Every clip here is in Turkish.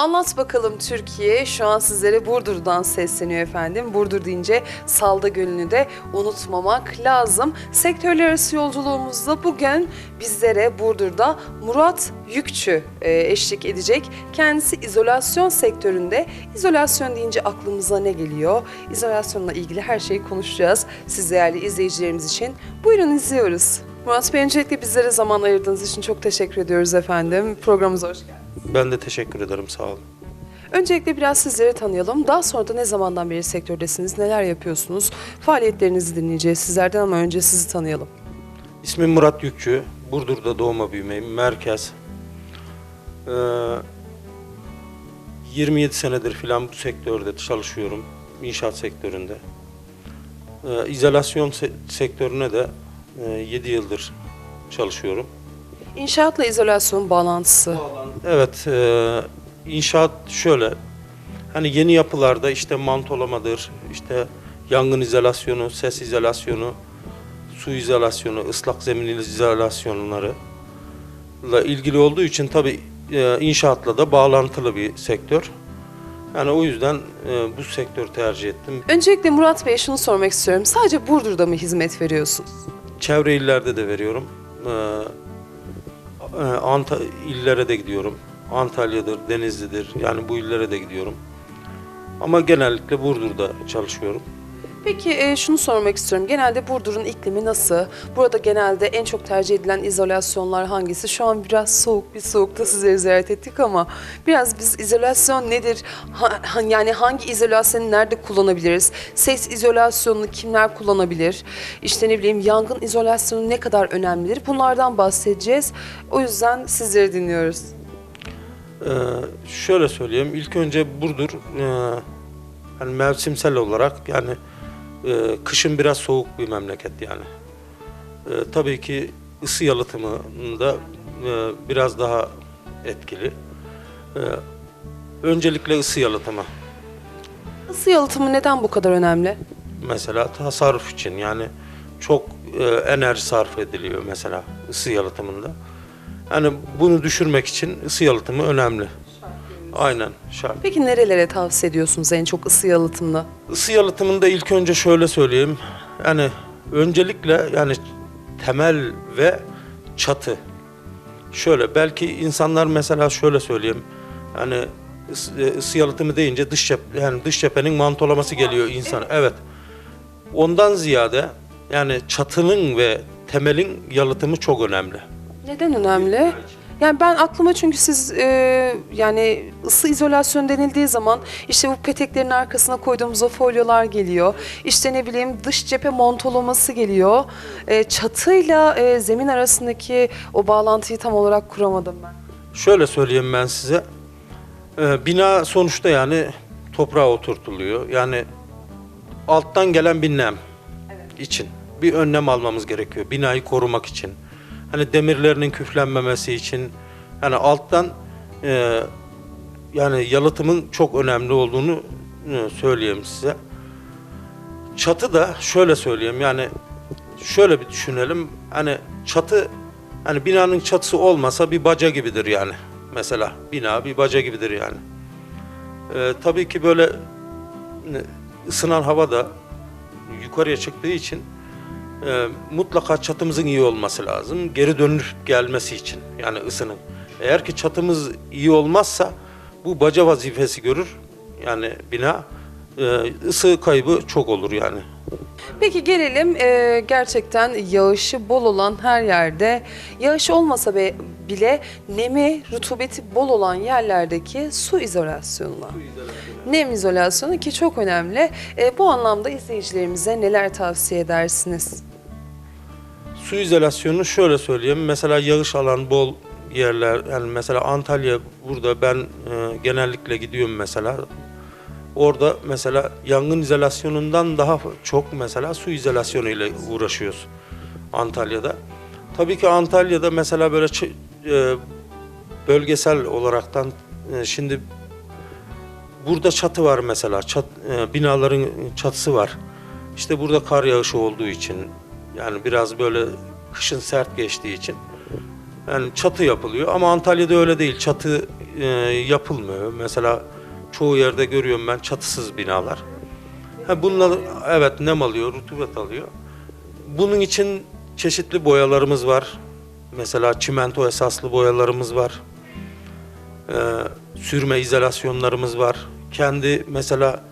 Anlat bakalım Türkiye. Şu an sizlere Burdur'dan sesleniyor efendim. Burdur deyince Salda Gölü'nü de unutmamak lazım. Sektörler arası yolculuğumuzda bugün bizlere Burdur'da Murat Yükçü e, eşlik edecek. Kendisi izolasyon sektöründe. İzolasyon deyince aklımıza ne geliyor? İzolasyonla ilgili her şeyi konuşacağız. Siz değerli izleyicilerimiz için. Buyurun izliyoruz. Murat Bey öncelikle bizlere zaman ayırdığınız için çok teşekkür ediyoruz efendim. Programımıza hoş geldiniz. Ben de teşekkür ederim sağ olun. Öncelikle biraz sizleri tanıyalım. Daha sonra da ne zamandan beri sektördesiniz, neler yapıyorsunuz? Faaliyetlerinizi dinleyeceğiz sizlerden ama önce sizi tanıyalım. İsmim Murat Yükçü. Burdur'da doğma büyümeyim. Merkez. Ee, 27 senedir filan bu sektörde çalışıyorum. İnşaat sektöründe. Ee, izolasyon se- sektörüne de e, 7 yıldır çalışıyorum. İnşaatla izolasyon bağlantısı. Evet, e, inşaat şöyle. Hani yeni yapılarda işte mantolamadır, işte yangın izolasyonu, ses izolasyonu, su izolasyonu, ıslak zemin izolasyonları ile ilgili olduğu için tabii e, inşaatla da bağlantılı bir sektör. Yani o yüzden e, bu sektörü tercih ettim. Öncelikle Murat Bey'e şunu sormak istiyorum. Sadece Burdur'da mı hizmet veriyorsunuz? Çevre illerde de veriyorum. E, Anta illere de gidiyorum. Antalya'dır, Denizli'dir. Yani bu illere de gidiyorum. Ama genellikle Burdur'da çalışıyorum. Peki e, şunu sormak istiyorum. Genelde Burdur'un iklimi nasıl? Burada genelde en çok tercih edilen izolasyonlar hangisi? Şu an biraz soğuk bir soğukta sizleri ziyaret ettik ama biraz biz izolasyon nedir? Ha- yani hangi izolasyonu nerede kullanabiliriz? Ses izolasyonunu kimler kullanabilir? İşte ne bileyim yangın izolasyonu ne kadar önemlidir? Bunlardan bahsedeceğiz. O yüzden sizleri dinliyoruz. Ee, şöyle söyleyeyim. İlk önce Burdur e, hani mevsimsel olarak yani e, kışın biraz soğuk bir memleket yani. E, tabii ki ısı yalıtımında e, biraz daha etkili. E, öncelikle ısı yalıtımı. Isı yalıtımı neden bu kadar önemli? mesela tasarruf için yani çok e, enerji sarf ediliyor mesela ısı yalıtımında. Yani bunu düşürmek için ısı yalıtımı önemli. Aynen şart. Peki nerelere tavsiye ediyorsunuz en çok ısı yalıtımını? Isı yalıtımında ilk önce şöyle söyleyeyim. Yani öncelikle yani temel ve çatı. Şöyle belki insanlar mesela şöyle söyleyeyim. Yani ısı, e, ısı yalıtımı deyince dış cep yani dış cephenin mantolaması geliyor insan. Evet. Ondan ziyade yani çatının ve temelin yalıtımı çok önemli. Neden önemli? Yani ben aklıma çünkü siz e, yani ısı izolasyon denildiği zaman işte bu peteklerin arkasına koyduğumuz o folyolar geliyor. İşte ne bileyim dış cephe montolaması geliyor. E, çatıyla e, zemin arasındaki o bağlantıyı tam olarak kuramadım ben. Şöyle söyleyeyim ben size. Ee, bina sonuçta yani toprağa oturtuluyor. Yani alttan gelen bir nem için bir önlem almamız gerekiyor. Binayı korumak için. Hani demirlerinin küflenmemesi için. hani alttan e, yani yalıtımın çok önemli olduğunu e, söyleyeyim size. Çatı da şöyle söyleyeyim yani şöyle bir düşünelim. Hani çatı hani binanın çatısı olmasa bir baca gibidir yani. Mesela bina bir baca gibidir yani. Ee, tabii ki böyle e, ısınan hava da yukarıya çıktığı için e, mutlaka çatımızın iyi olması lazım. Geri dönüp gelmesi için yani ısının. Eğer ki çatımız iyi olmazsa bu baca vazifesi görür. Yani bina e, ısı kaybı çok olur yani. Peki gelelim e, gerçekten yağışı bol olan her yerde yağış olmasa be, bile nemi, rutubeti bol olan yerlerdeki su izolasyonuna. Nem izolasyonu ki çok önemli. E, bu anlamda izleyicilerimize neler tavsiye edersiniz? Su izolasyonu şöyle söyleyeyim. Mesela yağış alan bol yerler yani mesela Antalya burada ben e, genellikle gidiyorum mesela. Orada mesela yangın izolasyonundan daha çok mesela su izolasyonu ile uğraşıyoruz Antalya'da. Tabii ki Antalya'da mesela böyle e, bölgesel olaraktan e, şimdi burada çatı var mesela. Çat, e, binaların çatısı var. İşte burada kar yağışı olduğu için yani biraz böyle kışın sert geçtiği için yani çatı yapılıyor ama Antalya'da öyle değil. Çatı e, yapılmıyor. Mesela çoğu yerde görüyorum ben çatısız binalar. Ha bunlar evet nem alıyor, rutubet alıyor. Bunun için çeşitli boyalarımız var. Mesela çimento esaslı boyalarımız var. Ee, sürme izolasyonlarımız var. Kendi mesela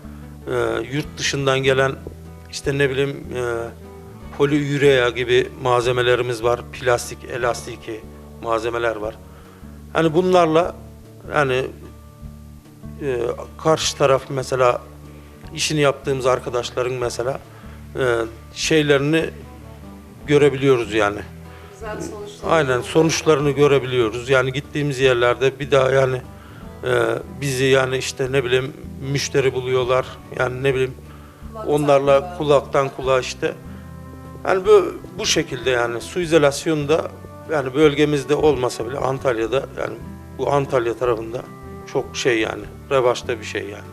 e, yurt dışından gelen işte ne bileyim e, poliürea gibi malzemelerimiz var. Plastik, elastiki malzemeler var. Hani bunlarla yani e, karşı taraf mesela işini yaptığımız arkadaşların mesela e, şeylerini görebiliyoruz yani. Güzel sonuçlar. Aynen sonuçlarını görebiliyoruz. Yani gittiğimiz yerlerde bir daha yani e, bizi yani işte ne bileyim müşteri buluyorlar. Yani ne bileyim onlarla kulaktan kulağa işte. Yani bu, bu şekilde yani su izolasyonu da yani bölgemizde olmasa bile Antalya'da yani bu Antalya tarafında çok şey yani revaçta bir şey yani.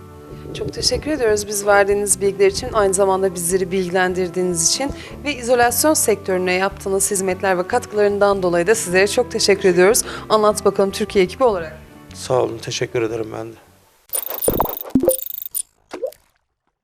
Çok teşekkür ediyoruz biz verdiğiniz bilgiler için, aynı zamanda bizleri bilgilendirdiğiniz için ve izolasyon sektörüne yaptığınız hizmetler ve katkılarından dolayı da sizlere çok teşekkür ediyoruz. Anlat bakalım Türkiye ekibi olarak. Sağ olun, teşekkür ederim ben de.